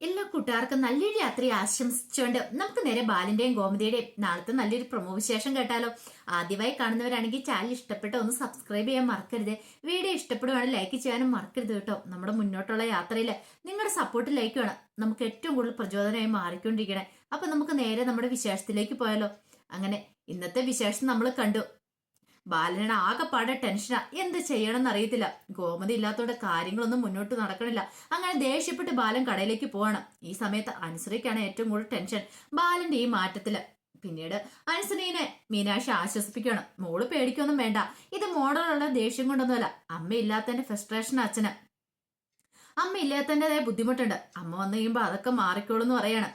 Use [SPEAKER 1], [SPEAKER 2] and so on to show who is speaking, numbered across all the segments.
[SPEAKER 1] എല്ലാ കൂട്ടുകാർക്കും നല്ലൊരു രാത്രി ആശംസിച്ചുകൊണ്ട് നമുക്ക് നേരെ ബാലിന്റെയും ഗോമതിയുടെയും നാളത്തെ നല്ലൊരു പ്രൊമോ വിശേഷം കേട്ടാലോ. ആദ്യമായി കാണുന്നവരാണെങ്കിൽ ചാനൽ ഇഷ്ടപ്പെട്ട ഒന്ന് സബ്സ്ക്രൈബ് ചെയ്യാൻ മറക്കരുത്. വീഡിയോ ഇഷ്ടപ്പെടുവാണെങ്കിൽ ലൈക്ക് ചെയ്യാനും മറക്കരുത് കേട്ടോ. നമ്മുടെ മുന്നോട്ടുള്ള യാത്രയിൽ നിങ്ങളുടെ സപ്പോർട്ട് ലൈക്ക് വേണം. നമുക്ക് ഏറ്റവും കൂടുതൽ പ്രചോദനമായി മാറിക്കൊണ്ടിരിക്കണേ. അപ്പൊ നമുക്ക് നേരെ നമ്മുടെ വിശേഷത്തിലേക്ക് പോയാലോ. അങ്ങനെ ഇന്നത്തെ വിശേഷം നമ്മൾ കണ്ടു. ബാലനാണ് ആകെപ്പാടെ ടെൻഷനാ. എന്ത് ചെയ്യണമെന്ന് അറിയത്തില്ല. ഗോമതി ഇല്ലാത്തോണ്ട് കാര്യങ്ങളൊന്നും മുന്നോട്ട് നടക്കണില്ല. അങ്ങനെ ദേഷ്യപ്പെട്ട് ബാലൻ കടയിലേക്ക് പോവാണ്. ഈ സമയത്ത് അനുസരിക്കാണ് ഏറ്റവും കൂടുതൽ ടെൻഷൻ. ബാലന്റെ ഈ മാറ്റത്തിൽ. പിന്നീട് അനുസരീനെ മീനാക്ഷി ആശ്വസിപ്പിക്കണം മോൾ പേടിക്കൊന്നും വേണ്ട. ഇത് മോഡലുള്ള ദേഷ്യം കൊണ്ടൊന്നുമല്ല. അമ്മ ഇല്ലാത്തതിന്റെ ഫ്രസ്ട്രേഷൻ അച്ഛന്. അമ്മ ഇല്ലാത്തതിന്റെതായ ബുദ്ധിമുട്ടുണ്ട്. അമ്മ വന്നു കഴിയുമ്പോൾ അതൊക്കെ മാറിക്കോളൂ എന്ന് പറയാണ്.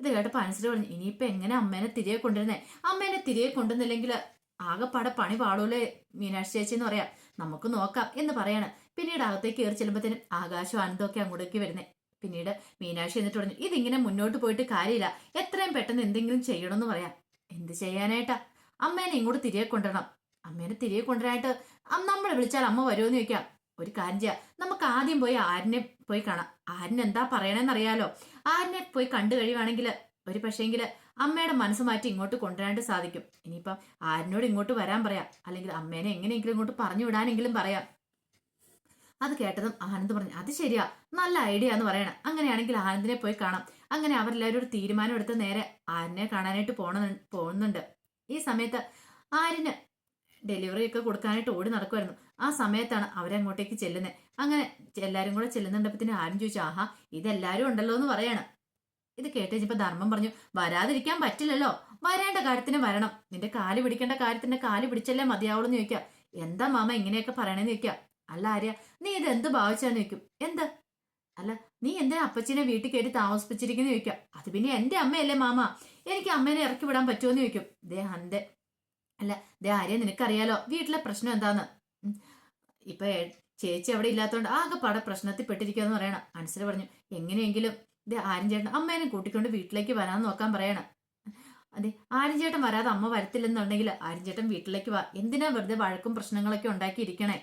[SPEAKER 1] ഇത് കേട്ടപ്പോൾ അനുസരിച്ച് പറഞ്ഞു ഇനിയിപ്പോ എങ്ങനെ അമ്മേനെ തിരികെ കൊണ്ടുവരുന്നേ? അമ്മേനെ തിരികെ കൊണ്ടുവന്നില്ലെങ്കിൽ ആകെപ്പാടെ പണി പാടൂലേ? മീനാക്ഷി ചേച്ചി എന്ന് പറയാം നമുക്ക് നോക്കാം എന്ന് പറയാണ്. പിന്നീട് അകത്തേക്ക് കയറി ചെല്ലുമ്പോഴത്തേനും ആകാശവും അനന്തമൊക്കെ അങ്ങോട്ടേക്ക് വരുന്നേ. പിന്നീട് മീനാക്ഷി എന്നിട്ട് പറഞ്ഞു ഇതിങ്ങനെ മുന്നോട്ട് പോയിട്ട് കാര്യമില്ല. എത്രയും പെട്ടെന്ന് എന്തെങ്കിലും ചെയ്യണമെന്ന് പറയാം. എന്ത് ചെയ്യാനായിട്ടാ? അമ്മേനെ ഇങ്ങോട്ട് തിരികെ കൊണ്ടുവരണം. അമ്മേനെ തിരികെ കൊണ്ടുവരാനായിട്ട് നമ്മളെ വിളിച്ചാൽ അമ്മ വരുമെന്ന് ചോദിക്കാം. ഒരു കാര്യം ചെയ്യാം. നമുക്ക് ആദ്യം പോയി ആരിനെ പോയി കാണാം. ആരിനെന്താ എന്താ പറയണേന്ന് അറിയാലോ ആരിനെ പോയി കണ്ടു കഴിയുവാണെങ്കിൽ ഒരു പക്ഷേങ്കിൽ അമ്മയുടെ മനസ്സ് മാറ്റി ഇങ്ങോട്ട് കൊണ്ടുവരാണ്ട് സാധിക്കും. ഇനിയിപ്പം ആരിനോട് ഇങ്ങോട്ട് വരാൻ പറയാം. അല്ലെങ്കിൽ അമ്മേനെ എങ്ങനെയെങ്കിലും ഇങ്ങോട്ട് പറഞ്ഞു വിടാനെങ്കിലും പറയാം. അത് കേട്ടതും ആനന്ദ് പറഞ്ഞു അത് ശരിയാ. നല്ല ഐഡിയ എന്ന് പറയണം. അങ്ങനെയാണെങ്കിൽ ആനന്ദിനെ പോയി കാണാം. അങ്ങനെ അവരെല്ലാവരും ഒരു തീരുമാനം എടുത്ത് നേരെ ആരിനെ കാണാനായിട്ട് പോണ പോകുന്നുണ്ട്. ഈ സമയത്ത് ആരിന് ഡെലിവറി ഒക്കെ കൊടുക്കാനായിട്ട് ഓടി നടക്കുമായിരുന്നു ആ സമയത്താണ് അവരങ്ങോട്ടേക്ക് ചെല്ലുന്നത് അങ്ങനെ എല്ലാവരും കൂടെ ചെല്ലുന്നുണ്ടപ്പത്തിന് ആരും ചോദിച്ചു ആഹാ ഇതെല്ലാവരും ഉണ്ടല്ലോ എന്ന് പറയാണ്. ഇത് കേട്ടുകഴിഞ്ഞപ്പോ ധർമ്മം പറഞ്ഞു വരാതിരിക്കാൻ പറ്റില്ലല്ലോ. വരേണ്ട കാര്യത്തിന് വരണം. നിന്റെ കാൽ പിടിക്കേണ്ട കാര്യത്തിന്റെ കാൽ പിടിച്ചല്ലേ മതിയാവുള്ളൂ എന്ന് എന്താ മാമ ഇങ്ങനെയൊക്കെ പറയണേന്ന് ചോദിക്കുക അല്ല ആര്യ നീ ഇത് എന്ത് ഭാവിച്ചാന്ന് ചോദിക്കും. എന്ത്? അല്ല നീ എന്തിനാ അപ്പച്ചിനെ വീട്ടിൽ കയറ്റി താമസിപ്പിച്ചിരിക്കുന്നു ചോദിക്കാം. അത് പിന്നെ എന്റെ അമ്മയല്ലേ മാമ. എനിക്ക് അമ്മേനെ ഇറക്കി വിടാൻ പറ്റുമോ ചോദിക്കും. ദേ അന്റെ അല്ല ദേ ആര്യ നിനക്കറിയാലോ വീട്ടിലെ പ്രശ്നം എന്താന്ന്. ഇപ്പൊ ചേച്ചി അവിടെ ഇല്ലാത്തതുകൊണ്ട് ആകെ പട പ്രശ്നത്തിൽ പെട്ടിരിക്കുക എന്ന് പറയണം. അനുസര പറഞ്ഞു എങ്ങനെയെങ്കിലും ദേ ആര്യൻ ചേട്ടൻ അമ്മേനെ കൂട്ടിക്കൊണ്ട് വീട്ടിലേക്ക് വരാൻ നോക്കാൻ പറയണം. അതെ ആര്യൻ ചേട്ടൻ വരാതെ അമ്മ വരത്തില്ലെന്നുണ്ടെങ്കിൽ ആര്യൻ ചേട്ടൻ വീട്ടിലേക്ക് വാ. എന്തിനാ വെറുതെ വഴക്കും പ്രശ്നങ്ങളൊക്കെ ഉണ്ടാക്കിയിരിക്കണേ?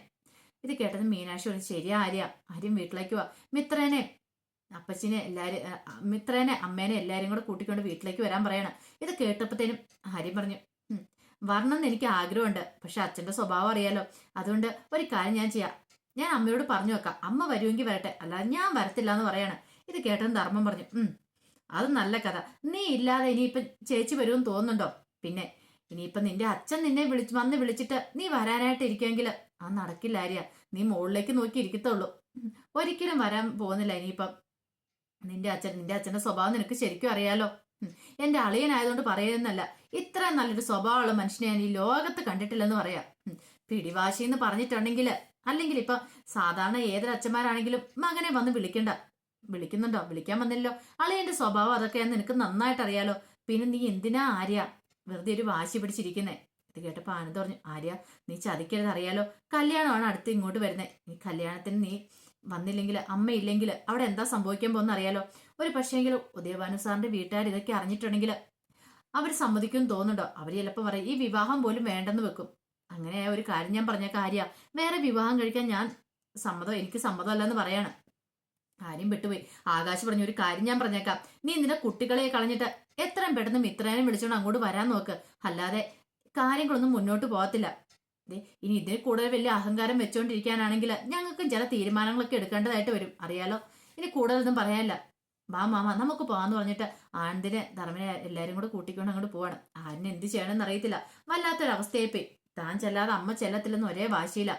[SPEAKER 1] ഇത് കേട്ടത് മീനാക്ഷി പറഞ്ഞു ശരിയാ ആര്യ. ആര്യം വീട്ടിലേക്ക് വാ. മിത്രേനെ അപ്പച്ചിനെ എല്ലാരും ആ, മിത്രേനെ അമ്മേനെ എല്ലാരും കൂടെ കൂട്ടിക്കൊണ്ട് വീട്ടിലേക്ക് വരാൻ പറയണം. ഇത് കേട്ടപ്പോഴത്തേനും ആര്യം പറഞ്ഞു "ഉം, വരണം എന്ന് എനിക്ക് ആഗ്രഹമുണ്ട്. പക്ഷെ അച്ഛന്റെ സ്വഭാവം അറിയാലോ. അതുകൊണ്ട് ഒരു കാര്യം ഞാൻ ചെയ്യാം. ഞാൻ അമ്മയോട് പറഞ്ഞു വെക്കാം. അമ്മ വരുമെങ്കിൽ വരട്ടെ. അല്ലാതെ ഞാൻ വരത്തില്ല എന്ന് പറയാണ്. ഇത് കേട്ടൻ ധർമ്മം പറഞ്ഞു ഉം അത് നല്ല കഥ. നീ ഇല്ലാതെ ഇനിയിപ്പം ചേച്ചി വരുമെന്ന് തോന്നുന്നുണ്ടോ? പിന്നെ ഇനിയിപ്പം നിന്റെ അച്ഛൻ നിന്നെ വിളിച്ച് വന്ന് വിളിച്ചിട്ട് നീ വരാനായിട്ട് ഇരിക്കുമെങ്കിൽ ആ നടക്കില്ല ആര്യ. നീ മുകളിലേക്ക് നോക്കി ഇരിക്കത്തുള്ളൂ. ഒരിക്കലും വരാൻ പോകുന്നില്ല ഇനിയിപ്പം. നിന്റെ അച്ഛൻ നിന്റെ അച്ഛന്റെ സ്വഭാവം നിനക്ക് ശരിക്കും അറിയാലോ. എന്റെ അളിയനായതുകൊണ്ട് പറയുന്നല്ല ഇത്ര നല്ലൊരു സ്വഭാവമുള്ള മനുഷ്യനെ ഞാൻ ഈ ലോകത്ത് കണ്ടിട്ടില്ലെന്ന് പറയാം. പിടിവാശി എന്ന് പറഞ്ഞിട്ടുണ്ടെങ്കിൽ അല്ലെങ്കിൽ ഇപ്പൊ സാധാരണ ഏതൊരു അച്ഛന്മാരാണെങ്കിലും മകനെ വന്ന് വിളിക്കണ്ട. വിളിക്കുന്നുണ്ടോ? വിളിക്കാൻ വന്നില്ലല്ലോ. അളിയന്റെ സ്വഭാവം അതൊക്കെയാന്ന് നിനക്ക് നന്നായിട്ട് അറിയാലോ പിന്നെ നീ എന്തിനാ ആര്യ? വെറുതെ ഒരു വാശി പിടിച്ചിരിക്കുന്നേ. ഇത് കേട്ടപ്പോ ആനന്ദ് പറഞ്ഞു ആര്യ നീ ചതിക്കരുത് അറിയാലോ. കല്യാണമാണ് അടുത്ത് ഇങ്ങോട്ട് വരുന്നത് ഈ കല്യാണത്തിന് നീ വന്നില്ലെങ്കിൽ അമ്മയില്ലെങ്കിൽ അവിടെ എന്താ സംഭവിക്കാൻ പോകുന്ന അറിയാലോ. ഒരു പക്ഷേങ്കിൽ ഉദയഭാനു സാറിന്റെ വീട്ടുകാർ ഇതൊക്കെ അറിഞ്ഞിട്ടുണ്ടെങ്കിൽ അവർ സമ്മതിക്കും തോന്നുന്നുണ്ടോ? അവർ ചിലപ്പോൾ പറയും ഈ വിവാഹം പോലും വേണ്ടെന്ന് വെക്കും. അങ്ങനെ ഒരു കാര്യം ഞാൻ പറഞ്ഞ കാര്യ വേറെ വിവാഹം കഴിക്കാൻ ഞാൻ സമ്മതം എനിക്ക് സമ്മതമല്ലെന്ന് പറയാണ്. കാര്യം വിട്ടുപോയി. ആകാശ് പറഞ്ഞു ഒരു കാര്യം ഞാൻ പറഞ്ഞേക്കാം. നീ നിന്റെ കുട്ടികളെ കളഞ്ഞിട്ട് എത്രയും പെട്ടെന്ന് മിത്രേനെ വിളിച്ചോണ്ട് അങ്ങോട്ട് വരാൻ നോക്ക്. അല്ലാതെ കാര്യങ്ങളൊന്നും മുന്നോട്ട് പോകത്തില്ല. ഇനി ഇതിൽ കൂടുതൽ വലിയ അഹങ്കാരം വെച്ചോണ്ടിരിക്കാനാണെങ്കിൽ ഞങ്ങൾക്കും ചില തീരുമാനങ്ങളൊക്കെ എടുക്കേണ്ടതായിട്ട് വരും. അറിയാലോ? ഇനി കൂടുതലൊന്നും പറയാനില്ല. വാ മാമ നമുക്ക് പോവാന്ന് പറഞ്ഞിട്ട് ആനന്ദിനെ ധർമ്മനെ എല്ലാരും കൂടെ കൂട്ടിക്കൊണ്ട് അങ്ങോട്ട് പോവാണ്. ആരിനെ എന്ത് ചെയ്യണമെന്ന് അറിയത്തില്ല. വല്ലാത്തൊരവസ്ഥയായി പോയി താൻ ചെല്ലാതെ അമ്മ ചെല്ലത്തില്ലെന്ന് ഒരേ വാശിയില്ല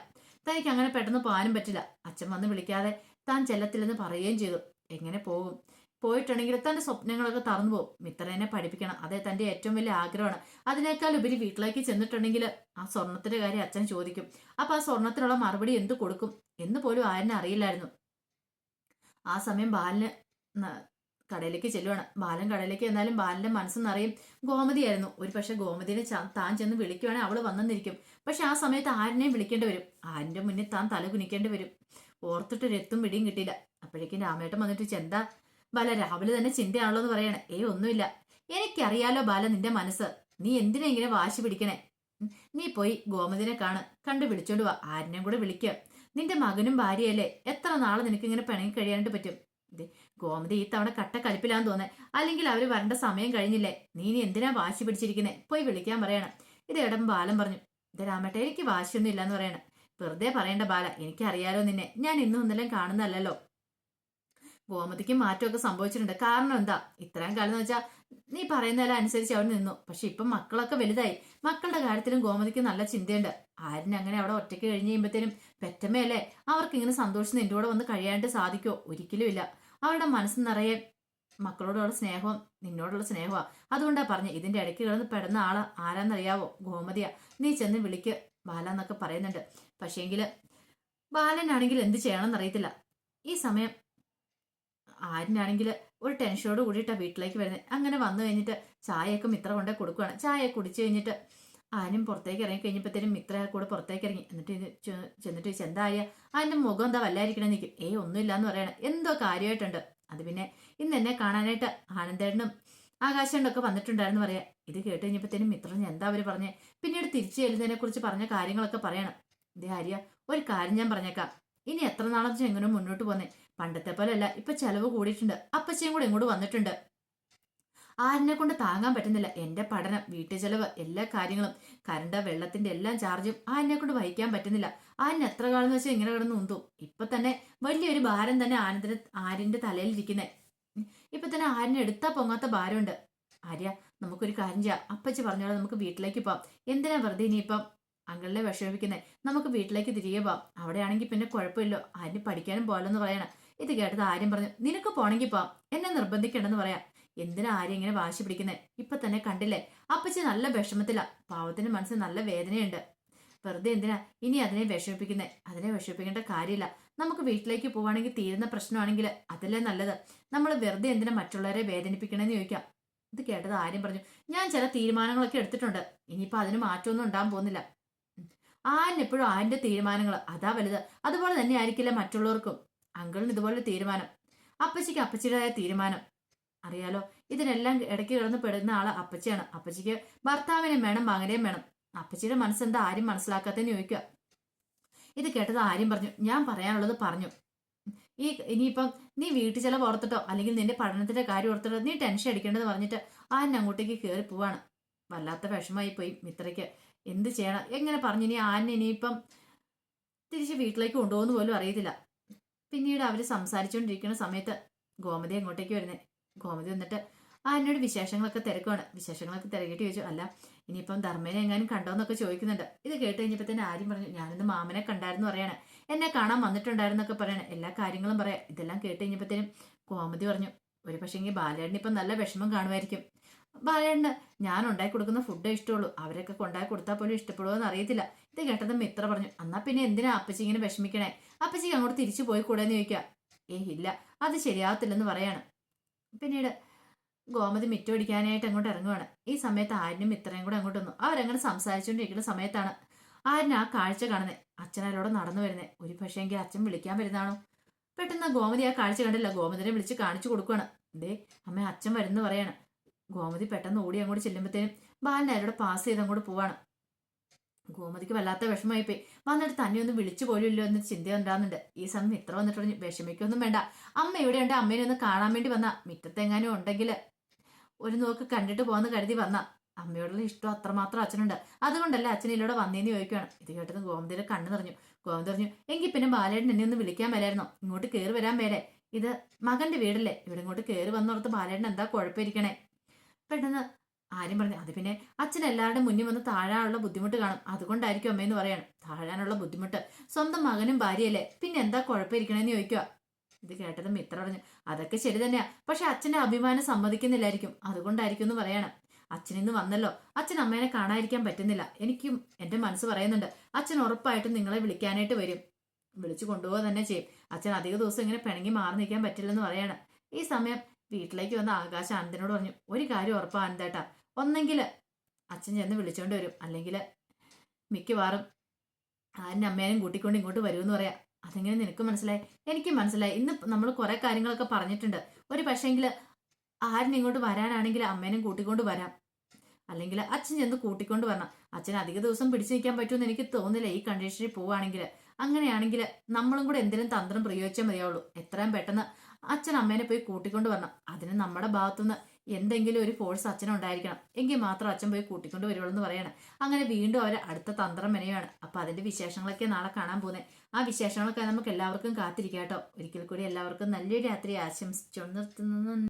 [SPEAKER 1] തനിക്ക് അങ്ങനെ പെട്ടെന്ന് പോകാനും പറ്റില്ല. അച്ഛൻ വന്ന് വിളിക്കാതെ താൻ ചെല്ലത്തില്ലെന്ന് പറയുകയും ചെയ്തു. എങ്ങനെ പോകും പോയിട്ടുണ്ടെങ്കിൽ തന്റെ സ്വപ്നങ്ങളൊക്കെ തറന്നു പോകും മിത്രനെ പഠിപ്പിക്കണം. അതേ തന്റെ ഏറ്റവും വലിയ ആഗ്രഹമാണ്. അതിനേക്കാൾ ഉപരി വീട്ടിലേക്ക് ചെന്നിട്ടുണ്ടെങ്കിൽ ആ സ്വർണത്തിന്റെ കാര്യം അച്ഛൻ ചോദിക്കും. അപ്പൊ ആ സ്വർണത്തിനുള്ള മറുപടി എന്ത് കൊടുക്കും? എന്ന് പോലും ആരനെ അറിയില്ലായിരുന്നു. ആ സമയം ബാലന് കടയിലേക്ക് ചെല്ലുവാണ്. ബാലൻ കടയിലേക്ക് എന്നാലും ബാലന്റെ മനസ്സെന്നറിയും. ഗോമതിയായിരുന്നു. ഒരു പക്ഷെ ഗോമതിനെ താൻ ചെന്ന് വിളിക്കുവാണെങ്കിൽ അവൾ വന്നെന്നിരിക്കും. പക്ഷെ ആ സമയത്ത് ആരിനെയും വിളിക്കേണ്ടി വരും. ആരിന്റെ മുന്നിൽ താൻ തല കുനിക്കേണ്ടി വരും. ഓർത്തിട്ട് രക്തം പിടിയും കിട്ടിയില്ല. അപ്പോഴേക്കും രാമേട്ടൻ വന്നിട്ട് ചെന്താ ബാല രാവിലെ തന്നെ ചിന്തയാണല്ലോ എന്ന് പറയണേ. ഏയ് ഒന്നുമില്ല. എനിക്കറിയാലോ ബാല നിന്റെ മനസ്സ്. നീ എന്തിനാ ഇങ്ങനെ വാശി പിടിക്കണേ? നീ പോയി ഗോമതിനെ കാണ്. കണ്ടു വിളിച്ചോണ്ട് വാ. ആരിനെയും കൂടെ വിളിക്കുക നിന്റെ മകനും ഭാര്യയല്ലേ? എത്ര നാളെ നിനക്ക് ഇങ്ങനെ പിണങ്ങി കഴിയാണ്ട് പറ്റും? ഗോമതി ഈ തവണ കട്ട കലിപ്പിലാന്ന് തോന്നേ. അല്ലെങ്കിൽ അവർ വരേണ്ട സമയം കഴിഞ്ഞില്ലേ? നീ ഇനി എന്തിനാ വാശി പിടിച്ചിരിക്കുന്നേ? പോയി വിളിക്കാൻ പറയണം. ഇത് ഇടം ബാലം പറഞ്ഞു. ഇത് രാമേട്ട എനിക്ക് വാശിയൊന്നും ഇല്ലാന്ന് പറയണം. വെറുതെ പറയേണ്ട ബാല എനിക്കറിയാലോ നിന്നെ. ഞാൻ ഇന്നും ഇന്നലെയും കാണുന്നല്ലോ ഗോമതിക്ക് മാറ്റമൊക്കെ സംഭവിച്ചിട്ടുണ്ട്. കാരണം എന്താ? ഇത്രയും കാലം എന്ന് വെച്ചാൽ നീ പറയുന്നതെല്ലാം അനുസരിച്ച് അവൻ നിന്നു. പക്ഷെ ഇപ്പം മക്കളൊക്കെ വലുതായി. മക്കളുടെ കാര്യത്തിലും ഗോമതിക്ക് നല്ല ചിന്തയുണ്ട്. ആരും അങ്ങനെ അവിടെ ഒറ്റയ്ക്ക് കഴിഞ്ഞ് കഴിയുമ്പോഴത്തേനും പെറ്റമ്മയല്ലേ? അവർക്ക് ഇങ്ങനെ സന്തോഷിച്ച് നിന്റെ കൂടെ വന്ന് കഴിയാണ്ട് സാധിക്കോ? ഒരിക്കലും ഇല്ല. അവരുടെ മനസ്സ് നിറയെ മക്കളോടുള്ള സ്നേഹവും നിന്നോടുള്ള സ്നേഹമാണ് അതുകൊണ്ടാ പറഞ്ഞ ഇതിന്റെ ഇടയ്ക്ക് കിടന്ന് പെടുന്ന ആൾ ആരാന്നറിയാവോ? ഗോമതിയാ. നീ ചെന്ന് വിളിക്ക്. ബാല എന്നൊക്കെ പറയുന്നുണ്ട്. പക്ഷേങ്കിൽ ബാലനാണെങ്കിൽ എന്ത് ചെയ്യണമെന്ന് അറിയത്തില്ല. ഈ സമയം ആരിനാണെങ്കിൽ ഒരു ടെൻഷനോട് കൂടിയിട്ടാണ് വീട്ടിലേക്ക് വരുന്നത് അങ്ങനെ വന്നു കഴിഞ്ഞിട്ട് ചായയൊക്കെ മിത്ര കൊണ്ടേ കൊടുക്കുകയാണ് ചായ കുടിച്ചു കഴിഞ്ഞിട്ട് ആരും പുറത്തേക്ക് ഇറങ്ങി കഴിഞ്ഞപ്പോഴത്തേനും മിത്ര കൂടെ പുറത്തേക്ക് ഇറങ്ങി. എന്നിട്ട് ചെന്നിട്ട് ചോദിച്ചു എന്തായ അതിന്റെ മുഖം എന്താ വല്ലായിരിക്കണം? നിൽക്കും ഏയ് ഒന്നുമില്ല എന്ന് പറയണം. എന്തോ കാര്യമായിട്ടുണ്ട്. അത് പിന്നെ ഇന്ന് എന്നെ കാണാനായിട്ട് ആനന്ദേട്ടനും ആകാശേണ്ടൊക്കെ വന്നിട്ടുണ്ടായിരുന്നു പറയാം. ഇത് കേട്ട് കഴിഞ്ഞപ്പോഴത്തേനും മിത്രൻ എന്താ അവർ പറഞ്ഞേ? പിന്നീട് തിരിച്ചു ചെല്ലുന്നതിനെ കുറിച്ച് പറഞ്ഞ കാര്യങ്ങളൊക്കെ പറയണം. ഇതേ ആര്യ ഒരു കാര്യം ഞാൻ പറഞ്ഞേക്കാം. ഇനി എത്ര നാളും എങ്ങനെ മുന്നോട്ട് പോന്നെ? പണ്ടത്തെ പോലെ അല്ല ഇപ്പൊ ചെലവ് കൂടിയിട്ടുണ്ട്. അപ്പച്ചയും കൂടെ ഇങ്ങോട്ട് വന്നിട്ടുണ്ട്. ആരിനെ കൊണ്ട് താങ്ങാൻ പറ്റുന്നില്ല. എന്റെ പഠനം വീട്ടു ചെലവ് എല്ലാ കാര്യങ്ങളും. കരണ്ട വെള്ളത്തിന്റെ എല്ലാം ചാർജും ആരിനെ കൊണ്ട് വഹിക്കാൻ പറ്റുന്നില്ല. ആരിന് എത്ര കാലം എന്ന് വെച്ചാൽ ഇങ്ങനെ കിടന്ന് ഉന്തും. ഇപ്പൊ തന്നെ വലിയൊരു ഭാരം തന്നെ ആനന്ദന് ആരിന്റെ തലയിൽ ഇരിക്കുന്നേ ഇപ്പൊ തന്നെ ആര്യനെ എടുത്താ പൊങ്ങാത്ത ഭാരമുണ്ട്. ആര്യ നമുക്കൊരു കാര്യം ചെയ്യാം. അപ്പച്ചി പറഞ്ഞോളാം നമുക്ക് വീട്ടിലേക്ക് പോവാം. എന്തിനാ വെറുതെ ഇനിയിപ്പം അങ്കിളിനെ വിഷമിപ്പിക്കുന്നേ? നമുക്ക് വീട്ടിലേക്ക് തിരികെ പോവാം. അവിടെയാണെങ്കിൽ പിന്നെ കുഴപ്പമില്ലോ. ആര്യന് പഠിക്കാനും പോലെന്ന് പറയണം. ഇത് കേട്ടത് ആര്യം പറഞ്ഞു നിനക്ക് പോണെങ്കിൽ പോവാം. എന്നെ നിർബന്ധിക്കണ്ടെന്ന് പറയാം. എന്തിനാ ആര്യം ഇങ്ങനെ വാശി പിടിക്കുന്നേ? ഇപ്പൊ തന്നെ കണ്ടില്ലേ? അപ്പച്ചി നല്ല വിഷമത്തിലാ. പാവത്തിന്റെ മനസ്സിൽ നല്ല വേദനയുണ്ട്. വെറുതെ എന്തിനാ ഇനി അതിനെ വിഷമിപ്പിക്കുന്നേ? അതിനെ വിഷമിപ്പിക്കേണ്ട കാര്യമില്ല. നമുക്ക് വീട്ടിലേക്ക് പോവാണെങ്കിൽ തീരുന്ന പ്രശ്നമാണെങ്കിൽ അതല്ലേ നല്ലത്? നമ്മൾ വെറുതെ എന്തിനാ മറ്റുള്ളവരെ വേദനിപ്പിക്കണമെന്ന് ചോദിക്കാം. ഇത് കേട്ടത് ആര്യം പറഞ്ഞു. ഞാൻ ചില തീരുമാനങ്ങളൊക്കെ എടുത്തിട്ടുണ്ട്. ഇനിയിപ്പോൾ അതിന് മാറ്റമൊന്നും ഉണ്ടാകാൻ പോകുന്നില്ല. ആരിന് എപ്പോഴും ആരിന്റെ തീരുമാനങ്ങൾ അതാ വലുത്. അതുപോലെ തന്നെ ആയിരിക്കില്ല മറ്റുള്ളവർക്കും. അങ്കിളിന് ഇതുപോലെ തീരുമാനം. അപ്പച്ചിക്ക് അപ്പച്ചിയുടേതായ തീരുമാനം. അറിയാലോ ഇതിനെല്ലാം ഇടയ്ക്ക് കിടന്ന് പെടുന്ന ആൾ അപ്പച്ചിയാണ്. അപ്പച്ചിക്ക് ഭർത്താവിനെ വേണം മകനെയും വേണം. അപ്പച്ചിയുടെ മനസ്സെന്താ ആരും മനസ്സിലാക്കാത്തതെന്ന് ചോദിക്കുക. ഇത് കേട്ടത് ആര്യം പറഞ്ഞു. ഞാൻ പറയാനുള്ളത് പറഞ്ഞു. ഈ ഇനിയിപ്പം നീ വീട്ടിൽ ചില ഓർത്തിട്ടോ? അല്ലെങ്കിൽ നിന്റെ പഠനത്തിന്റെ കാര്യം ഓർത്തിട്ടോ? നീ ടെൻഷൻ അടിക്കേണ്ടത് പറഞ്ഞിട്ട് ആരിന് അങ്ങോട്ടേക്ക് കയറി പോവാണ്. വല്ലാത്ത വിഷമായി പോയി മിത്രയ്ക്ക്. എന്ത് ചെയ്യണം? എങ്ങനെ പറഞ്ഞു? ഇനി ആന ഇനിയിപ്പം തിരിച്ച് വീട്ടിലേക്ക് കൊണ്ടുപോകുന്ന പോലും അറിയത്തില്ല. പിന്നീട് അവർ സംസാരിച്ചുകൊണ്ടിരിക്കുന്ന സമയത്ത് ഗോമതി അങ്ങോട്ടേക്ക് വരുന്നേ. ഗോമതി വന്നിട്ട് ആ എന്നോട് വിശേഷങ്ങളൊക്കെ തിരക്കുവാണ്. വിശേഷങ്ങളൊക്കെ തിരക്കിട്ട് ചോദിച്ചു. അല്ല ഇനിയിപ്പം ധർമ്മനെ എങ്ങാനും കണ്ടോന്നൊക്കെ ചോദിക്കുന്നുണ്ട്. ഇത് കേട്ട് കഴിഞ്ഞപ്പോൾ തന്നെ ആര്യം പറഞ്ഞു ഞാനിന്ന് മാമനെ കണ്ടായിരുന്നു പറയണേ. എന്നെ കാണാൻ വന്നിട്ടുണ്ടായിരുന്നൊക്കെ പറയണേ. എല്ലാ കാര്യങ്ങളും പറയാം. ഇതെല്ലാം കേട്ട് കഴിഞ്ഞപ്പോഴത്തേനും കോമതി പറഞ്ഞു ഒരു പക്ഷേങ്കിൽ ബാലേടിന് ഇപ്പം നല്ല വിഷമം കാണുമായിരിക്കും. ബാലേട്ടന് ഞാൻ ഉണ്ടാക്കി കൊടുക്കുന്ന ഫുഡേ ഇഷ്ടമുള്ളൂ. അവരൊക്കെ കൊണ്ടാക്കി കൊടുത്താൽ പോലും ഇഷ്ടപ്പെടുമോ എന്ന് അറിയത്തില്ല. ഇത് കേട്ടത് മിത്ര പറഞ്ഞു എന്നാ പിന്നെ എന്തിനാ അപ്പച്ചി ഇങ്ങനെ വിഷമിക്കണേ? അപ്പച്ചിക്ക് അങ്ങോട്ട് തിരിച്ചു പോയി കൂടെന്ന് ചോദിക്കുക. ഏ ഇല്ല അത് ശരിയാവത്തില്ലെന്ന് പറയാണ്. പിന്നീട് ഗോമതി മിറ്റോടിക്കാനായിട്ട് അങ്ങോട്ട് ഇറങ്ങുവാണ്. ഈ സമയത്ത് ആര്യനും ഇത്രയും കൂടെ അങ്ങോട്ട് വന്നു. അവരങ്ങനെ സംസാരിച്ചുകൊണ്ടിരിക്കുന്ന സമയത്താണ് ആര്യൻ ആ കാഴ്ച കാണുന്നത് അച്ഛനോടെ നടന്നു വരുന്നത് ഒരു പക്ഷേങ്കിൽ അച്ഛൻ വിളിക്കാൻ വരുന്നതാണോ? പെട്ടെന്ന് ഗോമതി ആ കാഴ്ച കണ്ടില്ല. ഗോമതിനെ വിളിച്ച് കാണിച്ചു കൊടുക്കുകയാണ് ദേ അമ്മ അച്ഛൻ വരുന്നു പറയാണ്. ഗോമതി പെട്ടെന്ന് ഓടി അങ്ങോട്ട് ചെല്ലുമ്പോഴത്തേനും ബാലൻ അയാളോട് പാസ് ചെയ്ത് അങ്ങോട്ട് പോവാണ്. ഗോമതിക്ക് വല്ലാത്ത വിഷമമായി പോയി വന്നിട്ട് തന്നെ ഒന്ന് വിളിച്ചു പോലും ഇല്ലോ എന്ന് ചിന്ത ഉണ്ടാകുന്നുണ്ട് ഈ സമയം ഇത്ര വന്നിട്ട് വിഷമിക്കൊന്നും വേണ്ട. അമ്മ എവിടെയുണ്ട്? അമ്മേനെ ഒന്ന് കാണാൻ വേണ്ടി വന്ന. മിറ്റത്തെങ്ങാനും ഉണ്ടെങ്കിൽ ഒരു നോക്ക് കണ്ടിട്ട് പോകുന്ന കരുതി വന്ന. അമ്മയോടുള്ള ഇഷ്ടം അത്രമാത്രം അച്ഛനുണ്ട്. അതുകൊണ്ടല്ലേ അച്ഛൻ ഇതിലൂടെ വന്നേന്ന് ചോദിക്കുകയാണ് ഇത് കേട്ടത് ഗോമതിയുടെ കണ്ണു നിറഞ്ഞു. ഗോമതി പറഞ്ഞു എങ്കിൽ പിന്നെ ബാലേട്ടൻ എന്നെ ഒന്ന് വിളിക്കാൻ മേലായിരുന്നോ? ഇങ്ങോട്ട് കയറി വരാൻ മേലെ. ഇത് മകന്റെ വീടല്ലേ? ഇവിടെ ഇങ്ങോട്ട് കയറി വന്നോടത്ത് ബാലേട്ടൻ എന്താ കുഴപ്പമിരിക്കണേ? പെട്ടെന്ന് ആര്യം പറഞ്ഞു അത് പിന്നെ അച്ഛൻ എല്ലാവരുടെ മുന്നിൽ വന്ന് താഴാനുള്ള ബുദ്ധിമുട്ട് കാണും. അതുകൊണ്ടായിരിക്കും അമ്മയെന്ന് പറയണം. താഴാനുള്ള ബുദ്ധിമുട്ട്. സ്വന്തം മകനും ഭാര്യയല്ലേ? പിന്നെ എന്താ കുഴപ്പമിരിക്കണേന്ന് ചോദിക്കുക ഇത് കേട്ടത് മിത്ര പറഞ്ഞു അതൊക്കെ ശരി തന്നെയാ. പക്ഷെ അച്ഛന്റെ അഭിമാനം സമ്മതിക്കുന്നില്ലായിരിക്കും. അതുകൊണ്ടായിരിക്കും എന്ന് പറയണം. അച്ഛനിന്ന് വന്നല്ലോ. അച്ഛൻ അമ്മേനെ കാണാതിരിക്കാൻ പറ്റുന്നില്ല. എനിക്കും എന്റെ മനസ്സ് പറയുന്നുണ്ട്. അച്ഛൻ ഉറപ്പായിട്ടും നിങ്ങളെ വിളിക്കാനായിട്ട് വരും. വിളിച്ചു കൊണ്ടുപോകുക തന്നെ ചെയ്യും. അച്ഛൻ അധിക ദിവസം ഇങ്ങനെ പിണങ്ങി മാറി നിൽക്കാൻ പറ്റില്ലെന്ന് പറയണം. ഈ സമയം വീട്ടിലേക്ക് വന്ന ആകാശ അനന്തനോട് പറഞ്ഞു ഒരു കാര്യം ഉറപ്പാ അനന്തേട്ടാ. ഒന്നെങ്കിൽ അച്ഛൻ ചെന്ന് വിളിച്ചോണ്ട് വരും. അല്ലെങ്കിൽ മിക്കവാറും ആരിനെ അമ്മേനും കൂട്ടിക്കൊണ്ട് ഇങ്ങോട്ട് വരുമെന്ന് പറയാം. അതെങ്ങനെ നിനക്ക് മനസ്സിലായി? എനിക്ക് മനസ്സിലായി. ഇന്ന് നമ്മൾ കുറെ കാര്യങ്ങളൊക്കെ പറഞ്ഞിട്ടുണ്ട്. ഒരു പക്ഷേങ്കിൽ ആരും ഇങ്ങോട്ട് വരാനാണെങ്കിൽ അമ്മേനും കൂട്ടിക്കൊണ്ട് വരാം. അല്ലെങ്കിൽ അച്ഛൻ ചെന്ന് കൂട്ടിക്കൊണ്ട് വരണം. അച്ഛൻ അധിക ദിവസം പിടിച്ചു നിൽക്കാൻ പറ്റുമെന്ന് എനിക്ക് തോന്നില്ല ഈ കണ്ടീഷനിൽ പോവുകയാണെങ്കിൽ അങ്ങനെയാണെങ്കിൽ നമ്മളും കൂടെ എന്തിനും തന്ത്രം പ്രയോഗിച്ചാൽ മതിയാവുള്ളൂ. എത്രയും പെട്ടെന്ന് അച്ഛൻ അമ്മേനെ പോയി കൂട്ടിക്കൊണ്ട് വരണം. അതിന് നമ്മുടെ ഭാഗത്തുനിന്ന് എന്തെങ്കിലും ഒരു ഫോഴ്സ് അച്ഛനുണ്ടായിരിക്കണം. എങ്കിൽ മാത്രം അച്ഛൻ പോയി കൂട്ടിക്കൊണ്ട് വരുവുള്ളൂ എന്ന് പറയാണ്. അങ്ങനെ വീണ്ടും അവർ അടുത്ത തന്ത്രം മെനയാണ് അപ്പൊ അതിന്റെ വിശേഷങ്ങളൊക്കെ നാളെ കാണാൻ പോകുന്നത് ആ വിശേഷങ്ങളൊക്കെ നമുക്ക് എല്ലാവർക്കും കാത്തിരിക്കാം കേട്ടോ. ഒരിക്കൽ കൂടി എല്ലാവർക്കും നല്ലൊരു രാത്രി ആശംസിച്ചുകൊണ്ട് നിർത്തുന്നു.